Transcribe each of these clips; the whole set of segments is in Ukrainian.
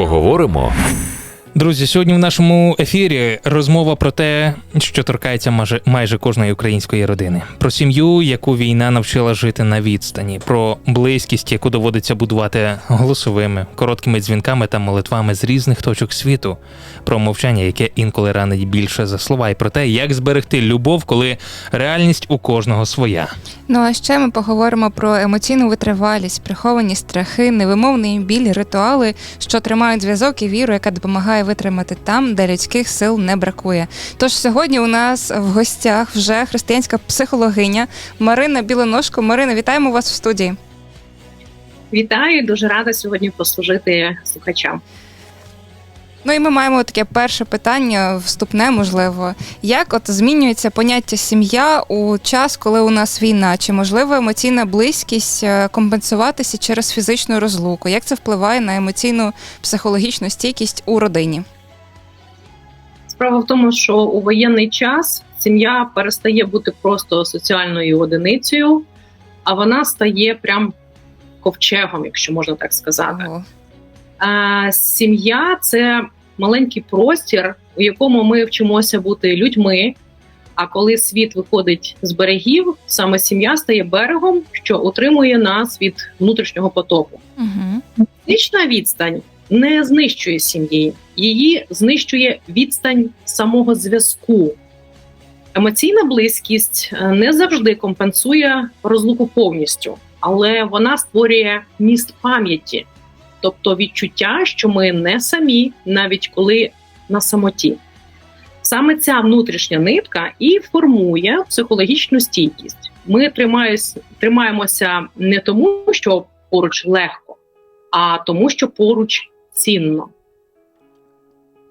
Поговоримо Друзі, сьогодні в нашому ефірі розмова про те, що торкається майже, майже кожної української родини, про сім'ю, яку війна навчила жити на відстані, про близькість, яку доводиться будувати голосовими, короткими дзвінками та молитвами з різних точок світу, про мовчання, яке інколи ранить більше за слова, і про те, як зберегти любов, коли реальність у кожного своя. Ну а ще ми поговоримо про емоційну витривалість, приховані страхи, невимовний біль, ритуали, що тримають зв'язок і віру, яка допомагає витримати там, де людських сил не бракує. Тож сьогодні у нас в гостях вже християнська психологиня Марина Білоножко. Марина, вітаємо вас в студії. Вітаю, дуже рада сьогодні послужити слухачам. Ну і ми маємо таке перше питання, вступне, можливо. Як от змінюється поняття сім'я у час, коли у нас війна? Чи можливо емоційна близькість е, компенсуватися через фізичну розлуку? Як це впливає на емоційну психологічну стійкість у родині? Справа в тому, що у воєнний час сім'я перестає бути просто соціальною одиницею, а вона стає прям ковчегом, якщо можна так сказати. Ого. Сім'я це маленький простір, у якому ми вчимося бути людьми. А коли світ виходить з берегів, саме сім'я стає берегом, що утримує нас від внутрішнього потоку. Угу. Фізична відстань не знищує сім'ї, її знищує відстань самого зв'язку. Емоційна близькість е, не завжди компенсує розлуку повністю, але вона створює міст пам'яті, тобто відчуття, що ми не самі, навіть коли на самоті. Саме ця внутрішня нитка і формує психологічну стійкість. Ми тримаємося не тому, що поруч легко, а тому, що поруч цінно.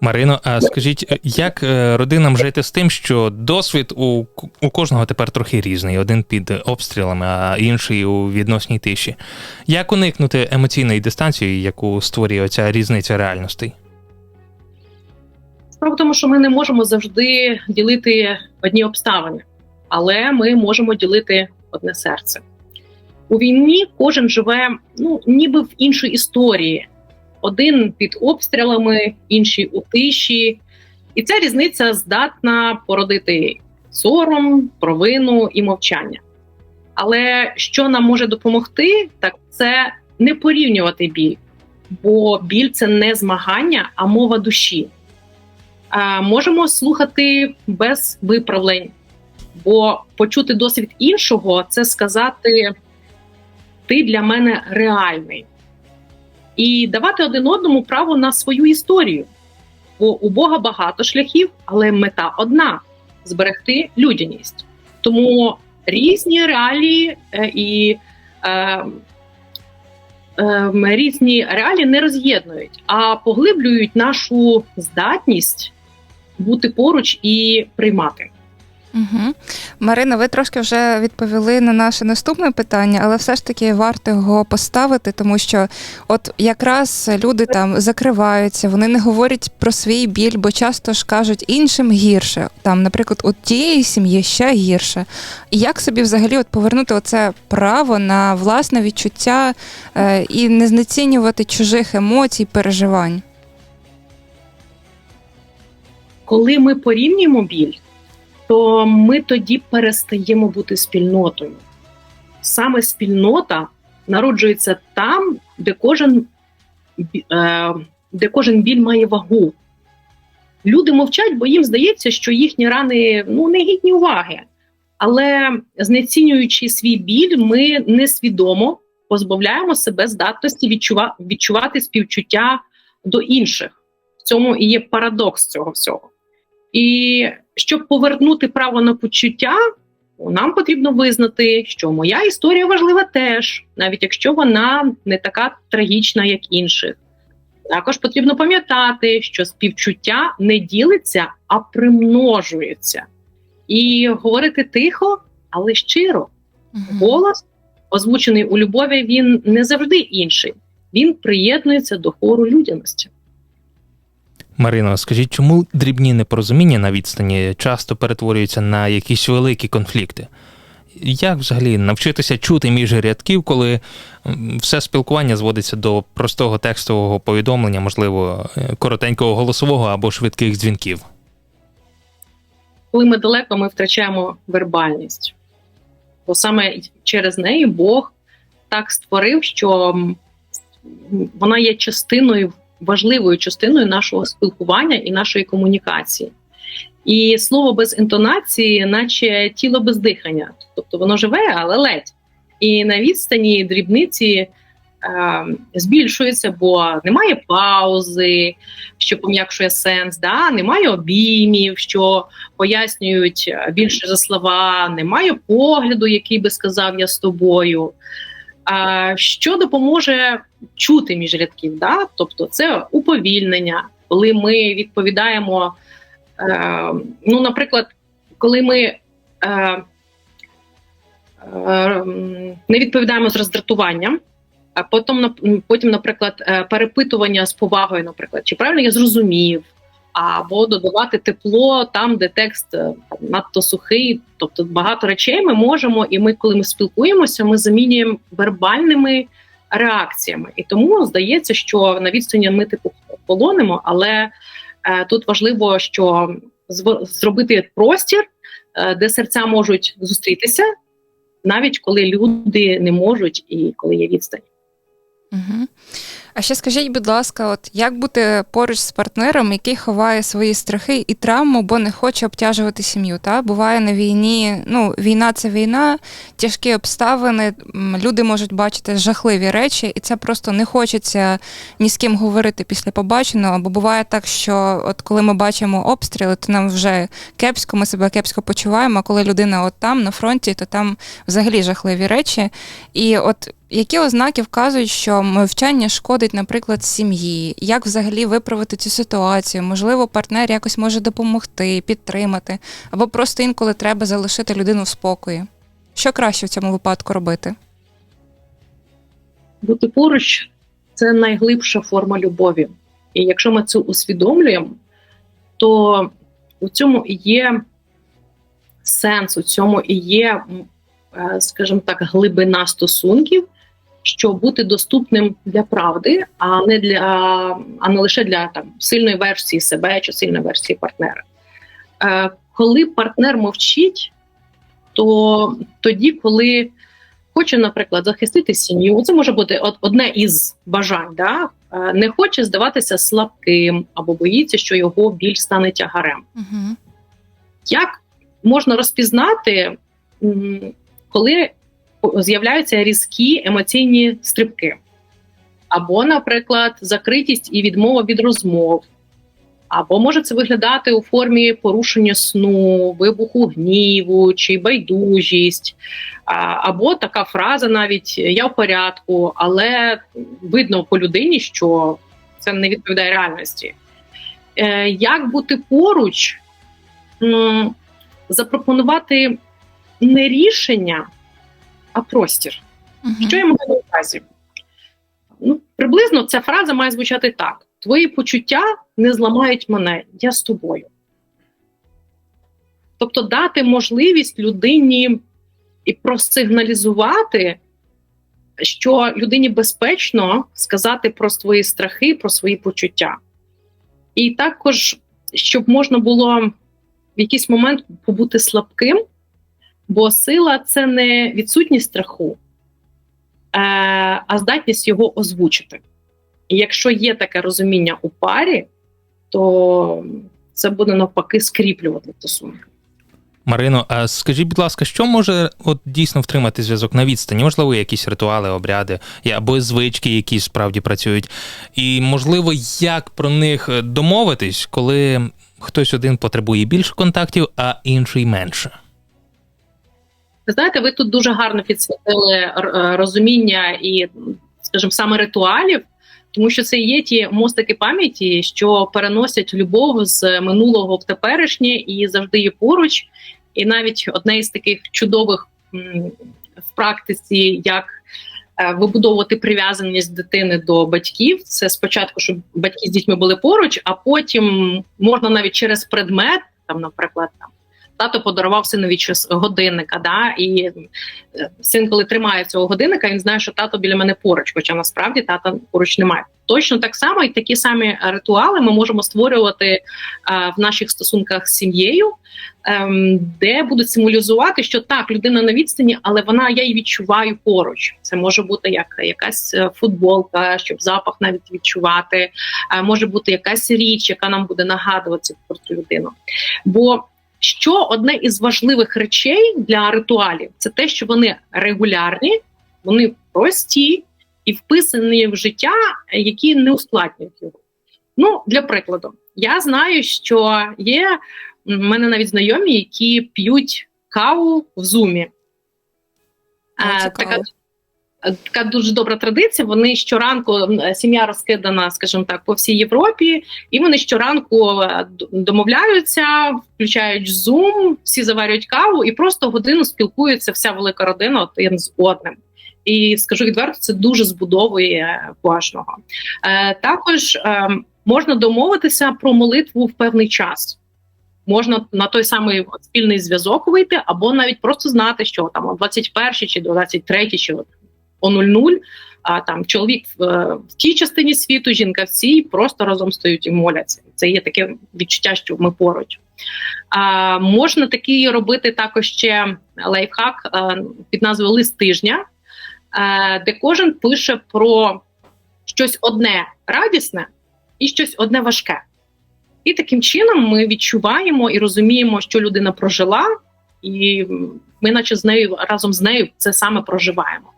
Марино, а скажіть, е, як е, родинам жити з тим, що досвід у, у кожного тепер трохи різний, один під обстрілами, а інший у відносній тиші? Як уникнути емоційної дистанції, яку створює оця різниця реальностей? Справа в тому, що ми не можемо завжди ділити одні обставини, але ми можемо ділити одне серце. У війні кожен живе ну, ніби в іншій історії. Один під обстрілами, інший у тиші. І ця різниця здатна породити сором, провину і мовчання. Але що нам може допомогти, так це не порівнювати біль, бо біль це не змагання, а мова душі. А, можемо слухати без виправлень, бо почути досвід іншого це сказати: ти для мене реальний. І давати один одному право на свою історію. Бо у Бога багато шляхів, але мета одна зберегти людяність. Тому різні реалії е, і е, е, різні реалії не роз'єднують, а поглиблюють нашу здатність бути поруч і приймати. Угу. Марина, ви трошки вже відповіли на наше наступне питання, але все ж таки варто його поставити, тому що от якраз люди там закриваються, вони не говорять про свій біль, бо часто ж кажуть іншим гірше. Там, наприклад, у тієї сім'ї ще гірше. Як собі взагалі от повернути оце право на власне відчуття е, і не знецінювати чужих емоцій, переживань? Коли ми порівнюємо біль, то ми тоді перестаємо бути спільнотою. Саме спільнота народжується там, де кожен, е, де кожен біль має вагу. Люди мовчать, бо їм здається, що їхні рани ну, не гідні уваги. Але знецінюючи свій біль, ми несвідомо позбавляємо себе здатності відчувати співчуття до інших. В цьому і є парадокс цього всього. І щоб повернути право на почуття, нам потрібно визнати, що моя історія важлива теж, навіть якщо вона не така трагічна, як інших. Також потрібно пам'ятати, що співчуття не ділиться, а примножується. І говорити тихо, але щиро. Голос, озвучений у любові, він не завжди інший. Він приєднується до хору людяності. Марино, скажіть, чому дрібні непорозуміння на відстані часто перетворюються на якісь великі конфлікти? Як взагалі навчитися чути між рядків, коли все спілкування зводиться до простого текстового повідомлення, можливо, е, коротенького голосового або швидких дзвінків? коли ми далеко, ми втрачаємо вербальність. Бо саме через неї Бог так створив, що вона є частиною, важливою частиною нашого спілкування і нашої комунікації. І слово без інтонації, наче тіло без дихання. Тобто воно живе, але ледь. І на відстані дрібниці е, збільшується, бо немає паузи, що пом'якшує сенс, да? немає обіймів, що пояснюють е, більше за слова, немає погляду, який би сказав я з тобою. Що допоможе чути між рядків? Да? Тобто це уповільнення, коли ми відповідаємо. Е, ну, наприклад, коли ми е, е, не відповідаємо з роздратуванням, а потім, потім, наприклад, перепитування з повагою, наприклад, чи правильно я зрозумів, або додавати тепло там, де текст е, надто сухий. Тобто багато речей ми можемо, і ми, коли ми спілкуємося, ми замінюємо вербальними реакціями. І тому здається, що на відстані ми типу полонимо, але е, тут важливо, що зробити простір, е, де серця можуть зустрітися, навіть коли люди не можуть і коли є відстань. Угу. А ще скажіть, будь ласка, от як бути поруч з партнером, який ховає свої страхи і травму, бо не хоче обтяжувати сім'ю? Та буває на війні. Ну, війна це війна, тяжкі обставини. Люди можуть бачити жахливі речі, і це просто не хочеться ні з ким говорити після побаченого. Бо буває так, що от коли ми бачимо обстріли, то нам вже кепсько, ми себе кепсько почуваємо. А коли людина от там на фронті, то там взагалі жахливі речі. І от які ознаки вказують, що мовчання шкодить, наприклад, сім'ї? Як взагалі виправити цю ситуацію? Можливо, партнер якось може допомогти, підтримати, або просто інколи треба залишити людину в спокої. Що краще в цьому випадку робити? бути поруч це найглибша форма любові. І якщо ми це усвідомлюємо, то у цьому і є сенс, у цьому і є, е, скажімо так, глибина стосунків, що бути доступним для правди, а не для а не лише для там сильної версії себе чи сильної версії партнера. Е, коли партнер мовчить, то тоді, коли хоче, наприклад, захистити сім'ю. Це може бути одне із бажань. Да? Е, Не хоче здаватися слабким або боїться, що його біль стане тягарем. Угу. Як можна розпізнати, коли з'являються різкі емоційні стрибки? Або, наприклад, закритість і відмова від розмов, або може це виглядати у формі порушення сну, вибуху гніву чи байдужість, або така фраза, навіть я в порядку, але видно по людині, що це не відповідає реальності. Е, як бути поруч, запропонувати не рішення, а простір. Що я маю на увазі? Ну, приблизно ця фраза має звучати так: твої почуття не зламають мене, я з тобою. Тобто дати можливість людині і просигналізувати, що людині безпечно сказати про свої страхи, про свої почуття. І також, щоб можна було в якийсь момент побути слабким, бо сила це не відсутність страху, е, а здатність його озвучити. І якщо є таке розуміння у парі, то це буде навпаки скріплювати стосунки. Марино, а скажіть, будь ласка, що може от дійсно втримати зв'язок на відстані? Можливо, якісь ритуали, обряди або звички, які справді працюють. І можливо, як про них домовитись, коли хтось один потребує більше контактів, а інший менше. Знаєте, ви тут дуже гарно підсвітили е, розуміння і, скажімо, саме ритуалів, тому що це є ті мостики пам'яті, що переносять любов з минулого в теперішнє і завжди є поруч. І навіть одне із таких чудових в практиці, як е, вибудовувати прив'язаність дитини до батьків, це спочатку, щоб батьки з дітьми були поруч, а потім можна навіть через предмет, там, наприклад, там тато подарував синові час годинника. Да, і е, син, коли тримає цього годинника, він знає, що тато біля мене поруч, хоча насправді тата поруч немає. Точно так само, і такі самі ритуали ми можемо створювати е, в наших стосунках з сім'єю, ем, де будуть символізувати, що так, людина на відстані, але вона я її відчуваю поруч. Це може бути як якась е, футболка, щоб запах навіть відчувати. Е, може бути якась річ, яка нам буде нагадувати про цю людину. Бо що одне із важливих речей для ритуалів, це те, що вони регулярні, вони прості і вписані в життя, які не ускладнюють його. Ну, для прикладу, я знаю, що є в мене навіть знайомі, які п'ють каву в зумі. Е, така, така дуже добра традиція. Вони щоранку сім'я розкидана, скажімо так, по всій Європі, і вони щоранку е, домовляються, включають Zoom, всі заварюють каву і просто годину спілкуються вся велика родина один з одним. І скажу відверто, це дуже збудовує кожного. Е, також е, можна домовитися про молитву в певний час. Можна на той самий спільний зв'язок вийти, або навіть просто знати, що там о 21 чи 23 чи о 00, а там чоловік в, е, в тій частині світу, жінка в цій, просто разом стоять і моляться. Це є таке відчуття, що ми поруч. А, можна такий робити також ще лайфхак е, під назвою Лист тижня, е, де кожен пише про щось одне радісне і щось одне важке. І таким чином ми відчуваємо і розуміємо, що людина прожила, і ми, наче з нею разом з нею, це саме проживаємо.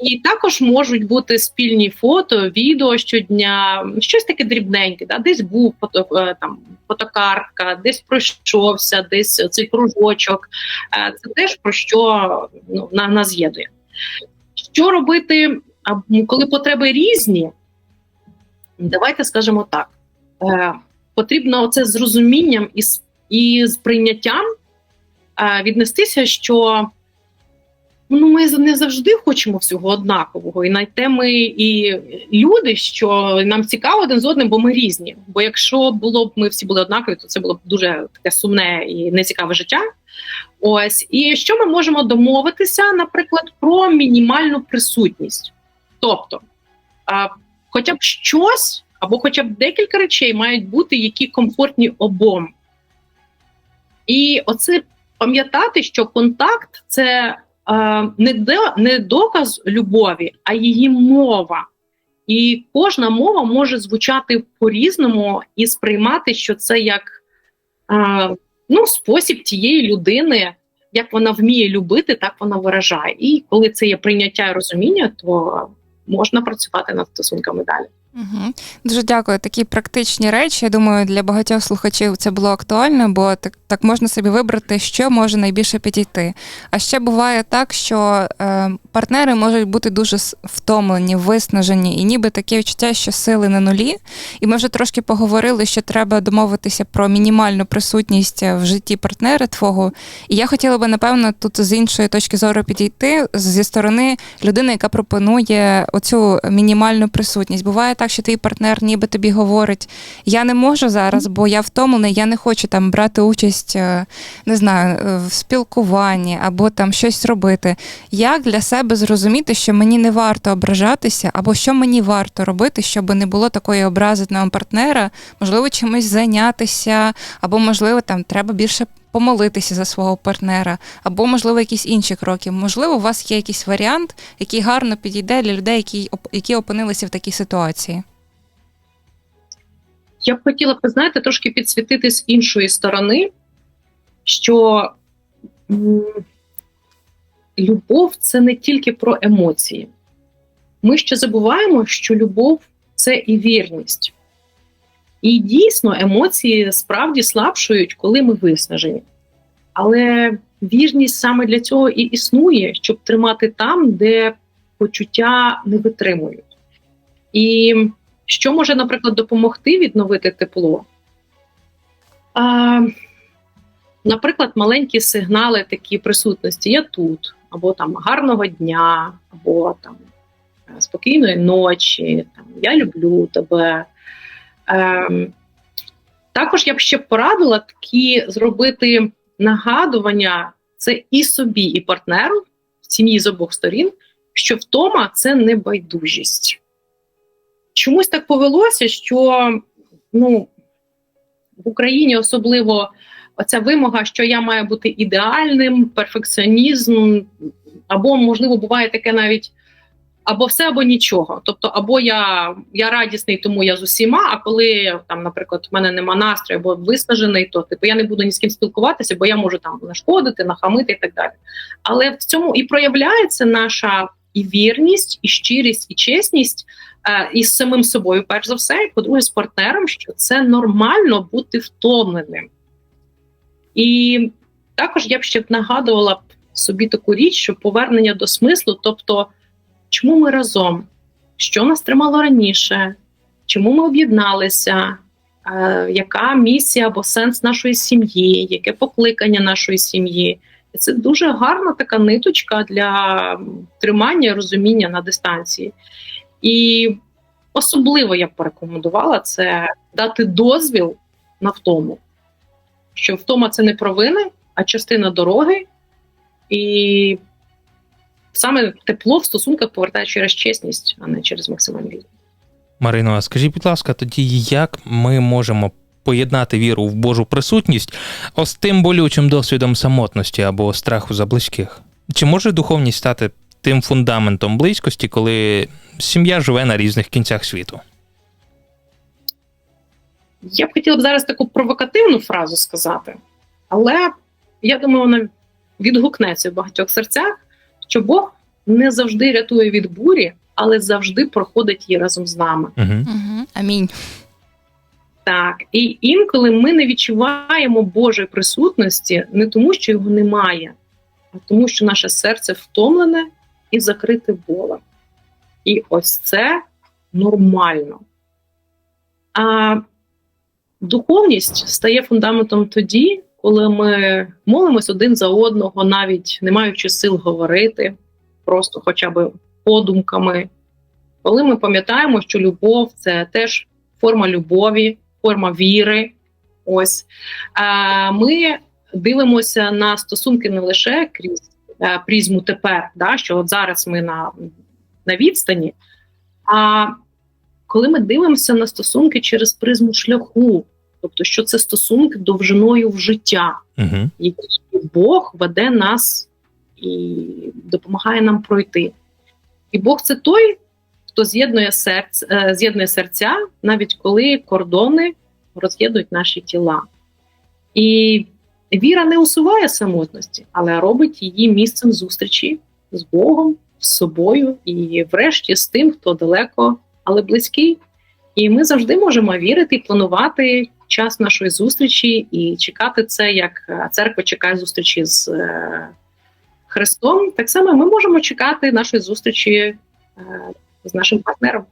І також можуть бути спільні фото, відео щодня, щось таке дрібненьке. Да? Десь був фото, е, там фотокартка, десь пройшовся, десь цей кружочок. Е, Це теж про що ну, нас з'єднує. Що робити, коли потреби різні? Давайте скажемо так: Е, потрібно це з розумінням і з, і з прийняттям віднестися, що ну, ми не завжди хочемо всього однакового. І навіть те ми і люди, що нам цікаво один з одним, бо ми різні. Бо якщо було б ми всі були однакові, то це було б дуже таке сумне і нецікаве життя. Ось і що ми можемо домовитися, наприклад, про мінімальну присутність. Тобто, а, хоча б щось або хоча б декілька речей мають бути, які комфортні обом. І оце пам'ятати, що контакт це не, до, не доказ любові, а її мова. І кожна мова може звучати по-різному і сприймати, що це як е, ну, спосіб тієї людини, як вона вміє любити, так вона виражає. І коли це є прийняття і розуміння, то можна працювати над стосунками далі. Угу. Дуже дякую. Такі практичні речі. Я думаю, для багатьох слухачів це було актуально, бо так, так можна собі вибрати, що може найбільше підійти. А ще буває так, що е, партнери можуть бути дуже втомлені, виснажені, і ніби таке відчуття, що сили на нулі. І ми вже трошки поговорили, що треба домовитися про мінімальну присутність в житті партнера твого. І я хотіла би, напевно, тут з іншої точки зору підійти зі сторони людини, яка пропонує оцю мінімальну присутність. Буває так, що твій партнер ніби тобі говорить: я не можу зараз, бо я втомлений, я не хочу там брати участь, е, не знаю, е, в спілкуванні або там щось робити. Як для себе зрозуміти, що мені не варто ображатися, або що мені варто робити, щоб не було такої образи на партнера, можливо, чимось зайнятися, або можливо там треба більше. Помолитися за свого партнера, або, можливо, якісь інші кроки. Можливо, у вас є якийсь варіант, який гарно підійде для людей, які, які опинилися в такій ситуації. Я б хотіла б, знаєте, трошки підсвітити з іншої сторони, що любов це не тільки про емоції. Ми ще забуваємо, що любов це і вірність. І дійсно емоції справді слабшують, коли ми виснажені. Але вірність саме для цього і існує, щоб тримати там, де почуття не витримують. І що може, наприклад, допомогти відновити тепло? А, наприклад, маленькі сигнали такі присутності я тут, або там гарного дня, або там е, спокійної ночі, там, я люблю тебе. Ем, Також я б ще порадила такі зробити нагадування це і собі, і партнеру в сім'ї з обох сторін, що втома це не байдужість. Чомусь так повелося, що ну, в Україні особливо оця вимога, що я маю бути ідеальним, перфекціонізм, або, можливо, буває таке навіть або все, або нічого. Тобто, або я, я радісний, тому я з усіма. А коли там, наприклад, в мене нема настрою, або виснажений, то типу я не буду ні з ким спілкуватися, бо я можу там нашкодити, нахамити і так далі. Але в цьому і проявляється наша і вірність, і щирість, і чесність е, із самим собою, перш за все, і по-друге, з партнером, що це нормально бути втомленим. І також я б ще нагадувала собі таку річ, що повернення до смислу, тобто, чому ми разом, що нас тримало раніше, чому ми об'єдналися, е, яка місія або сенс нашої сім'ї, яке покликання нашої сім'ї. І це дуже гарна така ниточка для тримання і розуміння на дистанції. І особливо я б порекомендувала це дати дозвіл на втому, що втома це не провини, а частина дороги, і саме тепло в стосунках повертає через чесність, а не через максималізм. Марино, а скажіть, будь ласка, тоді як ми можемо поєднати віру в Божу присутність ось тим болючим досвідом самотності або страху за близьких? Чи може духовність стати тим фундаментом близькості, коли сім'я живе на різних кінцях світу? Я б хотіла б зараз таку провокативну фразу сказати, але я думаю, вона відгукнеться в багатьох серцях, що Бог не завжди рятує від бурі, але завжди проходить її разом з нами. Угу. Угу. Амінь. Так, і інколи ми не відчуваємо Божої присутності не тому, що його немає, а тому, що наше серце втомлене і закрите болем. І ось це нормально. А духовність стає фундаментом тоді, коли ми молимось один за одного, навіть не маючи сил говорити, просто хоча б подумками. Коли ми пам'ятаємо, що любов це теж форма любові, форма віри. Ось ми дивимося на стосунки не лише крізь е, призму тепер, да, що от зараз ми на, на відстані. А коли ми дивимося на стосунки через призму шляху, тобто, що це стосунки довжиною в життя, Угу. які Бог веде нас і допомагає нам пройти. І Бог це той, хто з'єднує серце, е, з'єднує серця, навіть коли кордони роз'єднують наші тіла. І віра не усуває самотності, але робить її місцем зустрічі з Богом, з собою і, врешті, з тим, хто далеко, але близький. І ми завжди можемо вірити і планувати час нашої зустрічі і чекати це, як е, церква чекає зустрічі з е, Христом. Так само ми можемо чекати нашої зустрічі е, з нашим партнером.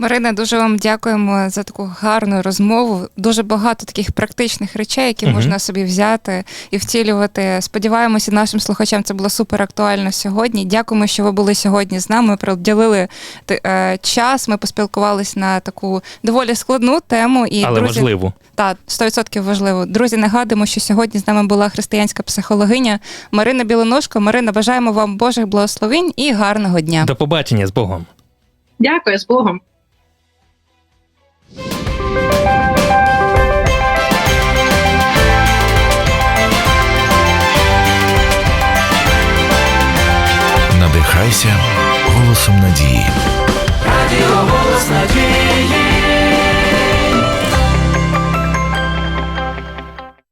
Марина, дуже вам дякуємо за таку гарну розмову. Дуже багато таких практичних речей, які Мгм. можна собі взяти і втілювати. Сподіваємося, нашим слухачам це було супер актуально сьогодні. Дякуємо, що ви були сьогодні з нами. Приділили е, час. Ми поспілкувалися на таку доволі складну тему. І Але друзі, важливо. Так, 100% важливо. Друзі, нагадуємо, що сьогодні з нами була християнська психологиня Марина Білоножко. Марина, бажаємо вам Божих благословень і гарного дня. До побачення з Богом. Дякую з Богом. Залишайся голосом надії. Радіо голос надії.